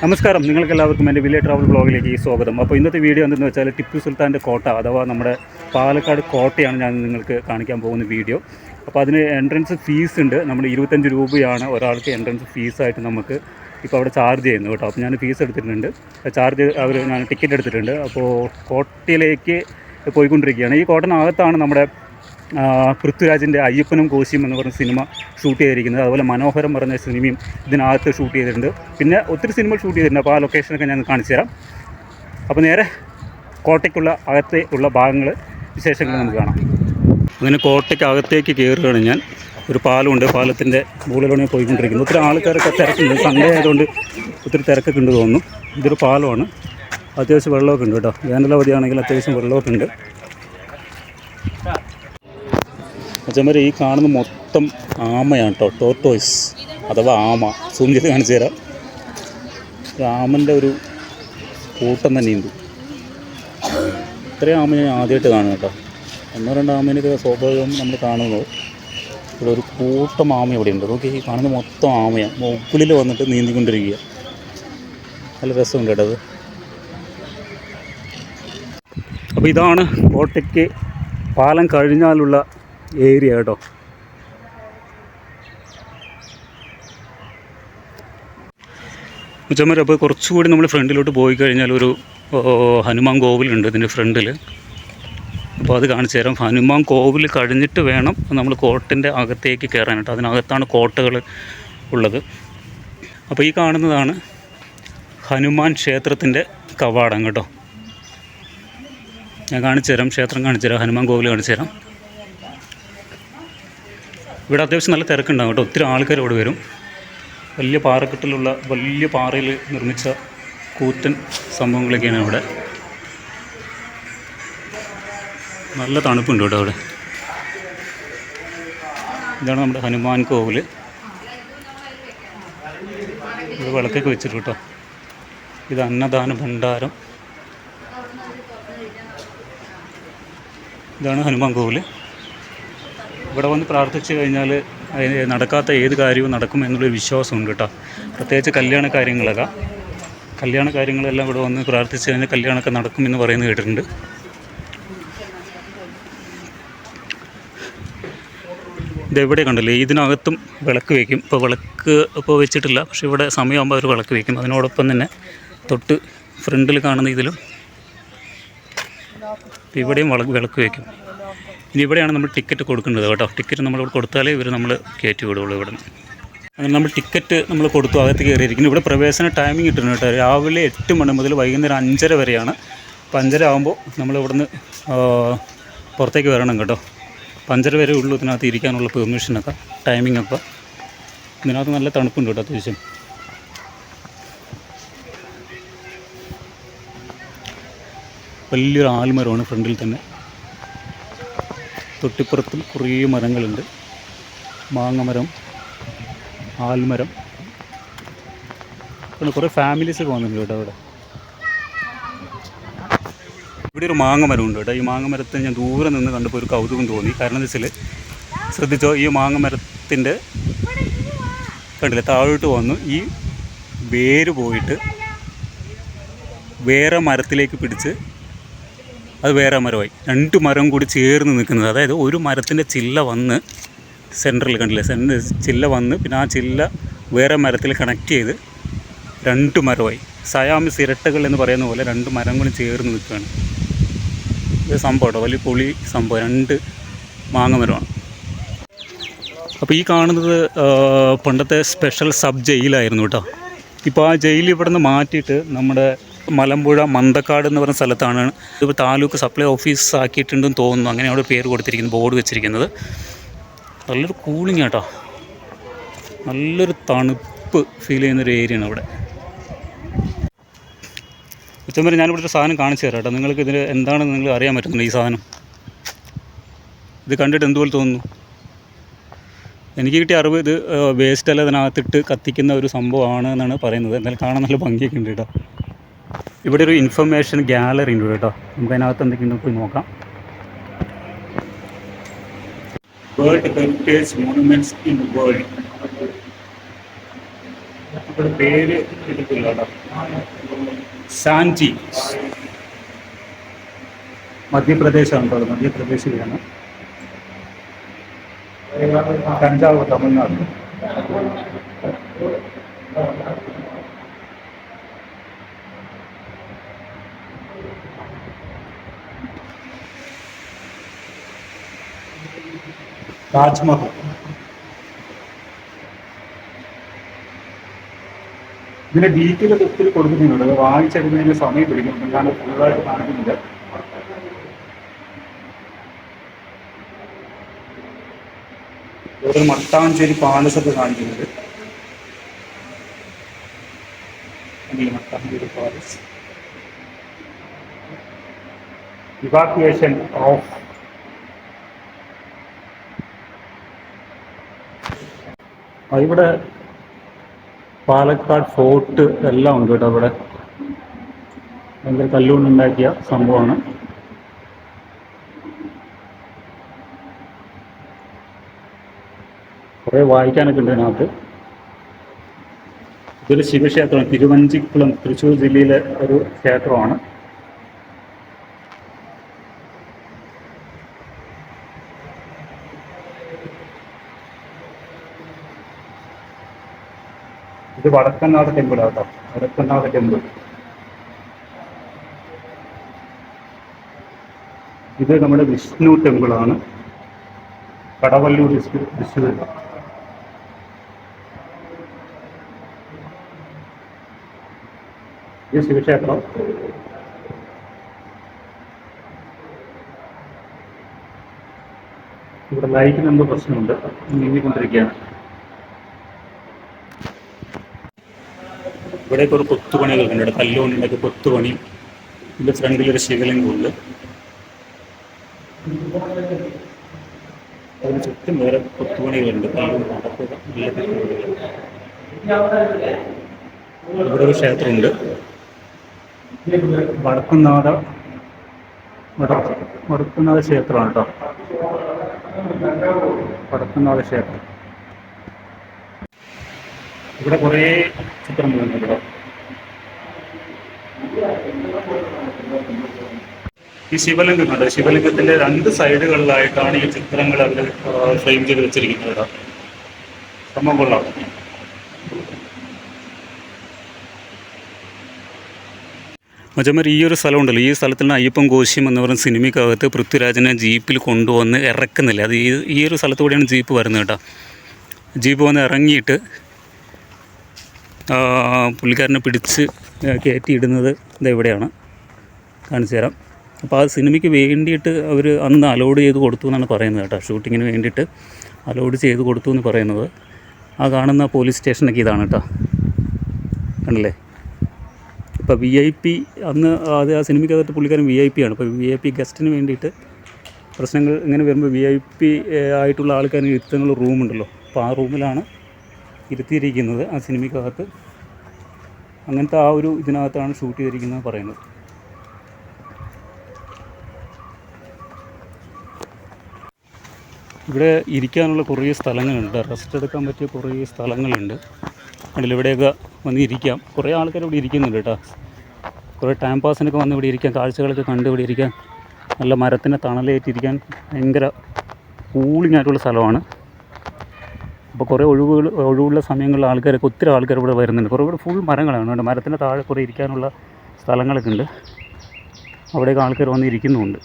നമസ്കാരം. നിങ്ങൾക്ക് എല്ലാവർക്കും എന്റെ വില്ലേ ട്രാവൽ ബ്ലോഗിലേക്ക് സ്വാഗതം. അപ്പോൾ ഇന്നത്തെ വീഡിയോ എന്തെന്ന് വെച്ചാൽ ടിപ്പു സുൽത്താന്റെ കോട്ട അഥവാ നമ്മുടെ പാലക്കാട് കോട്ടയാണ് ഞാൻ നിങ്ങൾക്ക് കാണിക്കാൻ പോകുന്ന വീഡിയോ. അപ്പോൾ അതിന് എൻട്രൻസ് ഫീസ് ഉണ്ട്. നമ്മൾ ഇരുപത്തഞ്ച് രൂപയാണ് ഒരാൾക്ക് എൻട്രൻസ് ഫീസായിട്ട് നമുക്ക് ഇപ്പോൾ അവിടെ ചാർജ് ചെയ്യുന്നു കേട്ടോ. അപ്പോൾ ഞാൻ ഫീസ് എടുത്തിട്ടുണ്ട്. ചാർജ് അവർ ഞാൻ ടിക്കറ്റ് എടുത്തിട്ടുണ്ട്. അപ്പോൾ കോട്ടയിലേക്ക് പോയിക്കൊണ്ടിരിക്കുകയാണ്. ഈ കോട്ടനകത്താണ് നമ്മുടെ പൃഥ്വിരാജിന്റെ അയ്യപ്പനും കോശിയും എന്ന് പറഞ്ഞ സിനിമ ഷൂട്ട് ചെയ്തിരിക്കുന്നത്. അതുപോലെ മനോഹരം പറഞ്ഞ സിനിമയും ഇതിനകത്ത് ഷൂട്ട് ചെയ്തിട്ടുണ്ട്. പിന്നെ ഒത്തിരി സിനിമകൾ ഷൂട്ട് ചെയ്തിട്ടുണ്ട്. അപ്പോൾ ആ ലൊക്കേഷനൊക്കെ ഞാൻ കാണിച്ചു തരാം. അപ്പോൾ നേരെ കോട്ടയ്ക്കുള്ള അകത്തെ ഉള്ള ഭാഗങ്ങൾ വിശേഷങ്ങൾ നമുക്ക് കാണാം. അങ്ങനെ കോട്ടയ്ക്ക് അകത്തേക്ക് കയറുകയാണ് ഞാൻ. ഒരു പാലമുണ്ട്. പാലത്തിന്റെ മുകളിലൂടെ പോയിക്കൊണ്ടിരിക്കുന്നത് ഒത്തിരി ആൾക്കാരൊക്കെ തിരക്കുണ്ട്. സൺഡേ ആയതുകൊണ്ട് ഒത്തിരി തിരക്കൊക്കെ ഉണ്ട് തോന്നുന്നു. ഇതൊരു പാലമാണ്. അത്യാവശ്യം വെള്ളമൊക്കെ ഉണ്ട് കേട്ടോ. വേനലവധിയാണെങ്കിൽ അത്യാവശ്യം വെള്ളമൊക്കെ ഉണ്ട്. അച്ഛന്മാരെ ഈ കാണുന്ന മൊത്തം ആമയാണ് കേട്ടോ ടോർട്ടോയ്സ് അഥവാ ആമ. സൂം ചെയ്ത് കാണിച്ചു തരാം. ആമന്റെ ഒരു കൂട്ടം തന്നെയുണ്ട് ഇത്രയും ആമ ഞാൻ ആദ്യമായിട്ട് കാണും കേട്ടോ ഒന്നോ രണ്ടോ ആമേനൊക്കെ സ്വാഭാവികം നമ്മൾ കാണുന്നത്. ഇവിടെ ഒരു കൂട്ടം ആമ ഇവിടെ ഉണ്ട് നോക്കി ഈ കാണുന്ന മൊത്തം ആമയാണ് മുകളിൽ വന്നിട്ട് നീന്തിക്കൊണ്ടിരിക്കുക. നല്ല രസമുണ്ട് കേട്ടോ അത്. അപ്പോൾ ഇതാണ് കോട്ടയ്ക്ക് പാലം കഴിഞ്ഞാലുള്ള ഏരിയ കേട്ടോ. ഉച്ചമര അപ്പോൾ കുറച്ചുകൂടി നമ്മൾ ഫ്രണ്ടിലോട്ട് പോയി കഴിഞ്ഞാൽ ഒരു ഹനുമാൻ കോവിലുണ്ട് ഇതിന്റെ ഫ്രണ്ടിൽ. അപ്പോൾ അത് കാണിച്ചു തരാം. ഹനുമാൻ കോവിൽ കഴിഞ്ഞിട്ട് വേണം നമ്മൾ കോട്ടിന്റെ അകത്തേക്ക് കയറാനായിട്ട് അതിനകത്താണ് കോട്ടകൾ ഉള്ളത്. അപ്പോൾ ഈ കാണുന്നതാണ് ഹനുമാൻ ക്ഷേത്രത്തിന്റെ കവാടം കേട്ടോ. ഞാൻ കാണിച്ചു തരാം. ക്ഷേത്രം കാണിച്ചു തരാം. ഹനുമാൻ കോവിൽ കാണിച്ചു തരാം. ഇവിടെ അത്യാവശ്യം നല്ല തിരക്കുണ്ടാകും കേട്ടോ. ഒത്തിരി ആൾക്കാർ ഇവിടെ വരും. വലിയ പാറക്കെട്ടിലുള്ള വലിയ പാറയിൽ നിർമ്മിച്ച കൂറ്റൻ സംഭവങ്ങളൊക്കെയാണ് ഇവിടെ. നല്ല തണുപ്പുണ്ട് കേട്ടോ അവിടെ. ഇതാണ് നമ്മുടെ ഹനുമാൻ കോവിൽ ഇത് വിളക്കൊക്കെ വെച്ചിട്ട് കേട്ടോ. ഇത് അന്നദാന ഭണ്ഡാരം. ഇതാണ് ഹനുമാൻ കോവിൽ ഇവിടെ വന്ന് പ്രാർത്ഥിച്ചു കഴിഞ്ഞാൽ നടക്കാത്ത ഏത് കാര്യവും നടക്കും എന്നുള്ളൊരു വിശ്വാസമുണ്ട് കേട്ടോ. പ്രത്യേകിച്ച് കല്യാണ കാര്യങ്ങളൊക്കെ. കല്യാണ കാര്യങ്ങളെല്ലാം ഇവിടെ വന്ന് പ്രാർത്ഥിച്ചു കഴിഞ്ഞാൽ കല്യാണമൊക്കെ നടക്കും എന്ന് പറയുന്നത് കേട്ടിട്ടുണ്ട്. ഇതെവിടെ കണ്ടില്ലേ? ഇതിനകത്തും വിളക്ക് വയ്ക്കും ഇപ്പോൾ വിളക്ക് ഇപ്പോൾ വെച്ചിട്ടില്ല. പക്ഷേ ഇവിടെ സമയമാകുമ്പോൾ അവർ വിളക്ക് വയ്ക്കും അതിനോടൊപ്പം തന്നെ തൊട്ട് ഫ്രണ്ടിൽ കാണുന്ന ഇതിലും ഇവിടെയും വിളക്ക് വിളക്ക് വയ്ക്കും ഇനി ഇവിടെയാണ് നമ്മൾ ടിക്കറ്റ് കൊടുക്കേണ്ടത് കേട്ടോ. ടിക്കറ്റ് നമ്മൾ ഇവിടെ കൊടുത്താലേ ഇവർ നമ്മൾ കയറ്റി വിടുള്ളൂ ഇവിടെ നിന്ന് അങ്ങനെ നമ്മൾ ടിക്കറ്റ് നമ്മൾ കൊടുത്തു അകത്ത് കയറിയിരിക്കുന്നു. ഇവിടെ പ്രവേശന ടൈമിംഗ് കിട്ടുന്നു കേട്ടോ. രാവിലെ എട്ട് മണി മുതൽ വൈകുന്നേരം അഞ്ചര വരെയാണ്. അപ്പം അഞ്ചര ആകുമ്പോൾ നമ്മൾ ഇവിടുന്ന് പുറത്തേക്ക് വരണം കേട്ടോ. അഞ്ചര വരെ ഉള്ളൂ ഇതിനകത്ത് ഇരിക്കാനുള്ള പെർമിഷനൊക്കെ ടൈമിംഗ് ഒക്കെ. ഇതിനകത്ത് നല്ല തണുപ്പുണ്ട് കേട്ടോ അത്യാവശ്യം. വലിയൊരു ആൽമരമാണ് ഫ്രണ്ടിൽ തന്നെ. തൊട്ടിപ്പുറത്തും കുറേ മരങ്ങളുണ്ട്. മാങ്ങമരം ആൽമരം. പിന്നെ കുറേ ഫാമിലീസ് ഒക്കെ വന്നിട്ടുണ്ട് കേട്ടോ അവിടെ. ഇവിടെ ഒരു മാങ്ങമരം ഉണ്ട് കേട്ടോ. ഈ മാങ്ങമരത്തെ ഞാൻ ദൂരെ നിന്ന് കണ്ടപ്പോൾ ഒരു കൗതുകം തോന്നി. കാരണം എന്താ വെച്ചാൽ ശ്രദ്ധിച്ചോ ഈ മാങ്ങമരത്തിന്റെ കണ്ടില്ലേ താഴോട്ട് വന്നു. ഈ വേര് പോയിട്ട് വേറെ മരത്തിലേക്ക് പിടിച്ച് അത് വേറെ മരമായി. രണ്ട് മരം കൂടി ചേർന്ന് നിൽക്കുന്നത് അതായത് ഒരു മരത്തിന്റെ ചില്ല വന്ന് സെന്ററിൽ കണ്ടില്ലേ സെന്റർ ചില്ല വന്ന് പിന്നെ ആ ചില്ല വേറെ മരത്തിൽ കണക്ട് ചെയ്ത് രണ്ട് മരമായി. സയാമിസ് ഇരട്ടകൾ എന്ന് പറയുന്ന പോലെ രണ്ട് മരങ്ങളും ചേർന്ന് നിൽക്കുകയാണ്. ഇത് സംഭവം വലിയ പുളി സംഭവം രണ്ട് മാങ്ങ മരമാണ്. അപ്പോൾ ഈ കാണുന്നത് പണ്ടത്തെ സ്പെഷ്യൽ സബ് ജയിലായിരുന്നു കേട്ടോ. ഇപ്പോൾ ആ ജയിൽ ഇവിടെ നിന്ന് മാറ്റിയിട്ട് നമ്മുടെ മലമ്പുഴ മന്തക്കാട് എന്ന് പറഞ്ഞ സ്ഥലത്താണ് ഇപ്പോൾ താലൂക്ക് സപ്ലൈ ഓഫീസ് ആക്കിയിട്ടുണ്ടെന്ന് തോന്നുന്നു. അങ്ങനെ അവിടെ പേര് കൊടുത്തിരിക്കുന്നത് ബോർഡ് വെച്ചിരിക്കുന്നത്. നല്ലൊരു കൂളിംഗ് ആട്ടോ നല്ലൊരു തണുപ്പ് ഫീൽ ചെയ്യുന്നൊരു ഏരിയയാണ് ഇവിടെ. ഉച്ചം വരെ ഞാനിവിടെ ഒരു സാധനം കാണിച്ചു തരാം കേട്ടോ നിങ്ങൾക്ക് ഇതിൽ എന്താണെന്ന് നിങ്ങൾ അറിയാൻ പറ്റുന്നില്ല ഈ സാധനം? ഇത് കണ്ടിട്ട് എന്തുപോലെ തോന്നുന്നു? എനിക്ക് കിട്ടിയ അറിവ് ഇത് വേസ്റ്റ് അല്ല ഇതിനകത്തിട്ട് കത്തിക്കുന്ന ഒരു സംഭവമാണ് എന്നാണ് പറയുന്നത്. എന്നാൽ കാണാൻ നല്ല ഭംഗിയൊക്കെ ഉണ്ട് കേട്ടോ ഇവിടെ ഒരു ഇൻഫർമേഷൻ ഗാലറി ഉണ്ട് കേട്ടോ. നമുക്ക് അതിനകത്ത് എന്തെങ്കിലും പോയി നോക്കാം. World heritage monuments in world ഇവിടെ പേര് എടുക്കില്ല കേട്ടോ. സാഞ്ചി മധ്യപ്രദേശാണ് കേട്ടോ മധ്യപ്രദേശിലാണ് തഞ്ചാവൂർ തമിഴ്നാട്. താജ്മഹൽ. ഇതിന്റെ ഡീറ്റെയിൽ ഒത്തിരി കൊടുക്കുന്നുണ്ട് അത് വായിച്ചെടുക്കുന്നതിന് സമയം പിടിക്കും. ഞാൻ ഫുള്ളായിട്ട് കാണിക്കുന്നില്ല ഒരു മട്ടാഞ്ചേരി പാലസത്ത് കാണിക്കുന്നത് മട്ടാഞ്ചേരി പാലസ്. ഇവാക്യുവേഷൻ ഓഫ് ഇവിടെ പാലക്കാട് ഫോർട്ട് എല്ലാം ഉണ്ട് കേട്ടോ ഇവിടെ. ഭയങ്കര കല്ലുകൊണ്ടുണ്ടാക്കിയ സംഭവമാണ്. കുറേ വായിക്കാനൊക്കെ ഉണ്ട് ഇതിനകത്ത്. ഇതൊരു ശിവക്ഷേത്രമാണ്. തിരുവഞ്ചിക്കുളം തൃശ്ശൂർ ജില്ലയിലെ ഒരു ക്ഷേത്രമാണ്. ഇത് വടക്കനാഥ ടെമ്പിൾ കേട്ടോ. വടക്കനാഥ ടെമ്പിൾ ഇത് നമ്മുടെ വിഷ്ണു ടെമ്പിൾ ആണ്. കടവല്ലൂർ വിഷ്ണു ഈ ശിവക്ഷേത്രം ഇവിടെ ലൈറ്റിന് എന്തോ പ്രശ്നമുണ്ട്. നീങ്ങിക്കൊണ്ടിരിക്കുകയാണ്. ഇവിടെയൊക്കെ ഒരു കൊത്തുപണികൾ ഉണ്ട് കല്ലുകൊണ്ടിന്റെ കല്ലുകൊണ്ടുണ്ടാക്കിയ കൊത്തുപണി. ഇതിന്റെ ഫ്രണ്ടിൽ ഒരു ശിവലിംഗമുണ്ട് അതിന് ചുറ്റും വേറെ കൊത്തുപണികളുണ്ട്. കൊത്തുപണികൾ. ഇവിടെ ഒരു ക്ഷേത്രമുണ്ട്. വടക്കുന്നാഥ വടക്ക് വടക്കുന്നാഥ ക്ഷേത്രമാണ് കേട്ടോ. വടക്കുന്നാഥ ക്ഷേത്രം. ഇവിടെ കുറേ ഈ ശിവലിംഗം കണ്ടോ ശിവലിംഗത്തിന്റെ രണ്ട് സൈഡുകളിലായിട്ടാണ് ഈ ചിത്രങ്ങൾ അവർ ഫ്രെയിം ചെയ്ത് വെച്ചിരിക്കുന്നത്. സംഭവം കൊള്ളാം. ഈ ഒരു സ്ഥലമുണ്ടല്ലോ. ഈ സ്ഥലത്തിൽ നിന്ന് അയ്യപ്പൻ കോശ്യം എന്ന് പറയുന്ന സിനിമയ്ക്കകത്ത് പൃഥ്വിരാജിനെ ജീപ്പിൽ കൊണ്ടുവന്ന് ഇറക്കുന്നില്ല? അത് ഈ ഈ ഒരു സ്ഥലത്തൂടെയാണ് ജീപ്പ് വരുന്നത് കേട്ടോ. ജീപ്പ് വന്ന് ഇറങ്ങിയിട്ട് പുള്ളിക്കാരനെ പിടിച്ച് കയറ്റിയിടുന്നത് ഇത് എവിടെയാണ് കാണിച്ചു തരാം. അപ്പോൾ ആ സിനിമയ്ക്ക് വേണ്ടിയിട്ട് അവർ അന്ന് അലോഡ് ചെയ്ത് കൊടുത്തു എന്നാണ് പറയുന്നത് കേട്ടോ. ഷൂട്ടിങ്ങിന് വേണ്ടിയിട്ട് അലോഡ് ചെയ്ത് കൊടുത്തു എന്ന് പറയുന്നത്. ആ കാണുന്ന പോലീസ് സ്റ്റേഷനൊക്കെ ഇതാണ് കേട്ടോ. കണ്ടില്ലേ? ഇപ്പോൾ വി ഐ പി അന്ന് അത് ആ സിനിമയ്ക്കകത്ത് പുള്ളിക്കാരൻ വി ഐ പി ആണ്. ഇപ്പോൾ വി ഐ പി ഗസ്റ്റിന് വേണ്ടിയിട്ട് പ്രശ്നങ്ങൾ ഇങ്ങനെ വരുമ്പോൾ വി ഐ പി ആയിട്ടുള്ള ആൾക്കാർ ഇരുത്തുന്നുള്ള റൂമുണ്ടല്ലോ അപ്പോൾ ആ റൂമിലാണ് ഇരുത്തിയിരിക്കുന്നത് ആ സിനിമയ്ക്കകത്ത്. അങ്ങനത്തെ ആ ഒരു ഇതിനകത്താണ് ഷൂട്ട് ചെയ്തിരിക്കുന്നത് പറയുന്നത്. ഇവിടെ ഇരിക്കാനുള്ള കുറേ സ്ഥലങ്ങളുണ്ട്. റെസ്റ്റ് എടുക്കാൻ പറ്റിയ കുറേ സ്ഥലങ്ങളുണ്ട്. അതിൽ ഇവിടെയൊക്കെ വന്ന് ഇരിക്കാം. കുറേ ആൾക്കാർ ഇവിടെ ഇരിക്കുന്നുണ്ട് കേട്ടോ. കുറേ ടൈം പാസിനൊക്കെ വന്ന് ഇവിടെ ഇരിക്കാം. കാഴ്ചകളൊക്കെ കണ്ട് ഇവിടെ ഇരിക്കാൻ നല്ല മരത്തിന്റെ തണലേറ്റിരിക്കാൻ ഭയങ്കര കൂളിംഗ് ആയിട്ടുള്ള സ്ഥലമാണ്. അപ്പോൾ കുറേ ഒഴിവുകൾ ഒഴിവുള്ള സമയങ്ങളിൽ ആൾക്കാരൊക്കെ ഒത്തിരി ആൾക്കാർ ഇവിടെ വരുന്നുണ്ട്. കുറേ ഇവിടെ ഫുൾ മരങ്ങളാണ് അതുകൊണ്ട് മരത്തിന്റെ താഴെ കുറേ ഇരിക്കാനുള്ള സ്ഥലങ്ങളൊക്കെ ഉണ്ട്. അവിടെയൊക്കെ ആൾക്കാർ വന്ന് ഇരിക്കുന്നുമുണ്ട്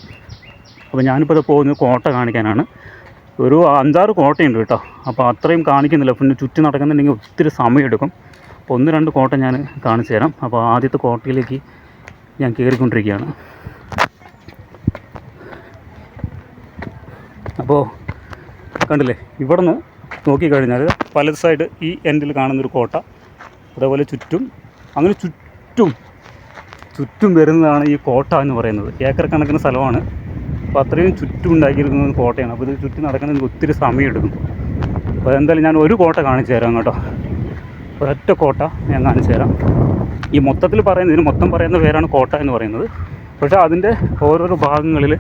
അപ്പോൾ ഞാനിപ്പോൾ ഇത് പോകുന്നത് കോട്ട കാണിക്കാനാണ്. ഒരു അഞ്ചാറ് കോട്ടയുണ്ട് കേട്ടോ. അപ്പോൾ അത്രയും കാണിക്കുന്നില്ല. പിന്നെ ചുറ്റി നടക്കുന്നുണ്ടെങ്കിൽ ഒത്തിരി സമയമെടുക്കും. അപ്പോൾ ഒന്ന് രണ്ട് കോട്ട ഞാൻ കാണിച്ചു തരാം. അപ്പോൾ ആദ്യത്തെ കോട്ടയിലേക്ക് ഞാൻ കയറിക്കൊണ്ടിരിക്കുകയാണ്. അപ്പോൾ കണ്ടില്ലേ? ഇവിടെ നിന്ന് നോക്കിക്കഴിഞ്ഞാൽ പല സൈഡ് ഈ എൻഡിൽ കാണുന്നൊരു കോട്ട അതേപോലെ ചുറ്റും അങ്ങനെ ചുറ്റും ചുറ്റും വരുന്നതാണ് ഈ കോട്ട എന്ന് പറയുന്നത്. ഏക്കർ കണക്കിന് സ്ഥലമാണ്. അപ്പോൾ അത്രയും ചുറ്റും ഉണ്ടാക്കിയിരിക്കുന്നത് കോട്ടയാണ്. അപ്പോൾ ഇത് ചുറ്റി നടക്കുന്നതിന് ഒത്തിരി സമയമെടുക്കും അപ്പോൾ എന്തായാലും ഞാൻ ഒരു കോട്ട കാണിച്ചു തരാം കേട്ടോ. ഒരൊറ്റ കോട്ട ഞാൻ കാണിച്ചു തരാം. ഈ മൊത്തത്തിൽ പറയുന്നത് ഇതിന് മൊത്തം പറയുന്ന പേരാണ് കോട്ട എന്ന് പറയുന്നത്. പക്ഷേ അതിന്റെ ഓരോരോ ഭാഗങ്ങളിൽ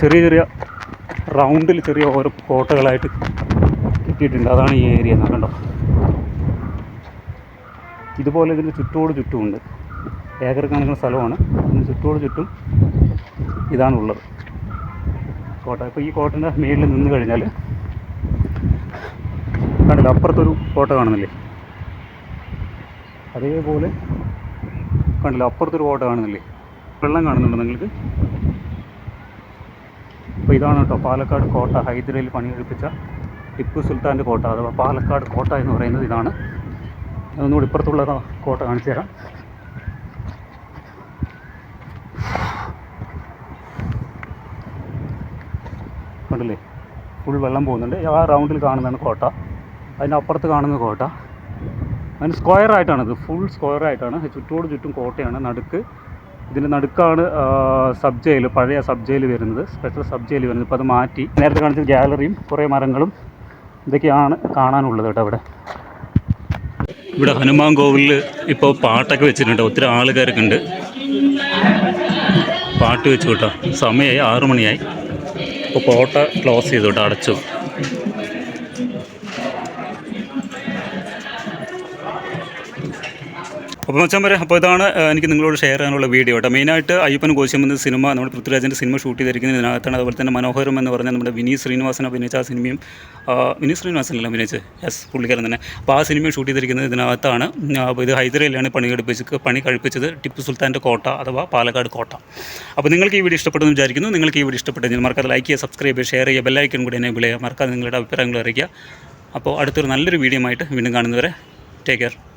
ചെറിയ ചെറിയ റൗണ്ടിൽ ചെറിയ ഓരോ കോട്ടകളായിട്ട് കിട്ടിയിട്ടുണ്ട് അതാണ് ഈ ഏരിയ എന്ന് കണ്ടോ? ഇതുപോലെ ഇതിന്റെ ചുറ്റോട് ചുറ്റുമുണ്ട്. ഏക്കർ കണക്കിന് സ്ഥലമാണ്. അതിന് ചുറ്റോട് ചുറ്റും ഇതാണുള്ളത്. കോട്ട. ഇപ്പോൾ ഈ കോട്ടന്റെ മേളിൽ നിന്ന് കഴിഞ്ഞാൽ കണ്ടില്ല അപ്പുറത്തൊരു കോട്ട കാണുന്നില്ലേ? അതേപോലെ കണ്ടില്ല അപ്പുറത്തൊരു കോട്ട കാണുന്നില്ലേ? വെള്ളം കാണുന്നുണ്ടോ നിങ്ങൾക്ക്? അപ്പോൾ ഇതാണ് കേട്ടോ പാലക്കാട് കോട്ട. ഹൈദരയിൽ പണിയെടുപ്പിച്ച ടിപ്പു സുൽത്താന്റെ കോട്ട അഥവാ പാലക്കാട് കോട്ട എന്ന് പറയുന്നത് ഇതാണ്. ഒന്നുകൂടി ഇപ്പുറത്തുള്ള കോട്ട കാണിച്ചു തരാം. കണ്ടില്ലേ? ഫുൾ വെള്ളം പോകുന്നുണ്ട്. ആ റൗണ്ടിൽ കാണുന്നതാണ് കോട്ട. അതിന്റെ അപ്പുറത്ത് കാണുന്ന കോട്ട. അതിന് സ്ക്വയർ ആയിട്ടാണ് ഫുൾ സ്ക്വയർ ആയിട്ടാണ്. ചുറ്റോട് ചുറ്റും കോട്ടയാണ്. നടുക്ക് ഇതിന്റെ നടുക്കാണ് സബ് ജയിൽ പഴയ സബ് ജയിൽ വരുന്നത്. സ്പെഷ്യൽ സബ് ജയിൽ വരുന്നത്. ഇപ്പോൾ അത് മാറ്റി. നേരത്തെ കാണിച്ച ഗാലറിയും കുറേ മരങ്ങളും ഇതൊക്കെയാണ് കാണാനുള്ളത് കേട്ടോ അവിടെ. ഇവിടെ ഹനുമാൻ കോവിലിൽ ഇപ്പോൾ പാട്ടൊക്കെ വെച്ചിട്ടുണ്ട്. ഒത്തിരി ആളുകാരൊക്കെ ഉണ്ട് പാട്ട് വെച്ചു കേട്ടോ. സമയമായി ആറു മണിയായി ഇപ്പോൾ കോട്ട ക്ലോസ് ചെയ്തു കേട്ടോ അടച്ചു. അപ്പോൾ മച്ചാൻ പറയാം അപ്പോൾ ഇതാണ് എനിക്ക് നിങ്ങളോട് ഷെയർ ചെയ്യാനുള്ള വീഡിയോ കേട്ടോ മെയിനായിട്ട് അയ്യപ്പൻ കോശം എന്ന സിനിമ നമ്മുടെ പൃഥ്വിരാജിന്റെ സിനിമ ഷൂട്ട് ചെയ്തിരിക്കുന്നത് ഇതിനകത്താണ്. അതുപോലെ തന്നെ മനോഹരം എന്ന് പറഞ്ഞ നമ്മുടെ വിനീത് ശ്രീനിവാസൻ അഭിനയിച്ച ആ സിനിമയും വിനീത് ശ്രീനിവാസനല്ല അഭിനയിച്ച് യെസ് പുള്ളിക്കാരൻ തന്നെ. അപ്പോൾ ആ സിനിമയും ഷൂട്ട് ചെയ്തിരിക്കുന്നത് ഇതിനകത്താണ്. അപ്പോൾ ഇത് ഹൈദരയിലാണ് പണി കഴിപ്പിച്ച് പണി കഴിപ്പിച്ചത് ടിപ്പു സുൽത്താന്റെ കോട്ട അഥവാ പാലക്കാട് കോട്ട. അപ്പോൾ നിങ്ങൾക്ക് ഈ വീഡിയോ ഇഷ്ടപ്പെടുന്നു വിചാരിക്കുന്നു. നിങ്ങൾക്ക് ഈ വീഡിയോ ഇഷ്ടപ്പെട്ടെങ്കിൽ മറക്കാതെ ലൈക്ക് ചെയ്യുക സബ്സ്ക്രൈബ് ചെയ്യുക ഷെയർ ചെയ്യുക ബെല്ലൈക്കൺ കൂടി എന്നെ ചെയ്യുക. മറക്കാതെ നിങ്ങളുടെ അഭിപ്രായങ്ങൾ അറിയിക്കുക. അപ്പോൾ അടുത്തൊരു നല്ലൊരു വീഡിയോ ആയിട്ട് വീണ്ടും കാണുന്നവരെ ടേക്ക് കെയർ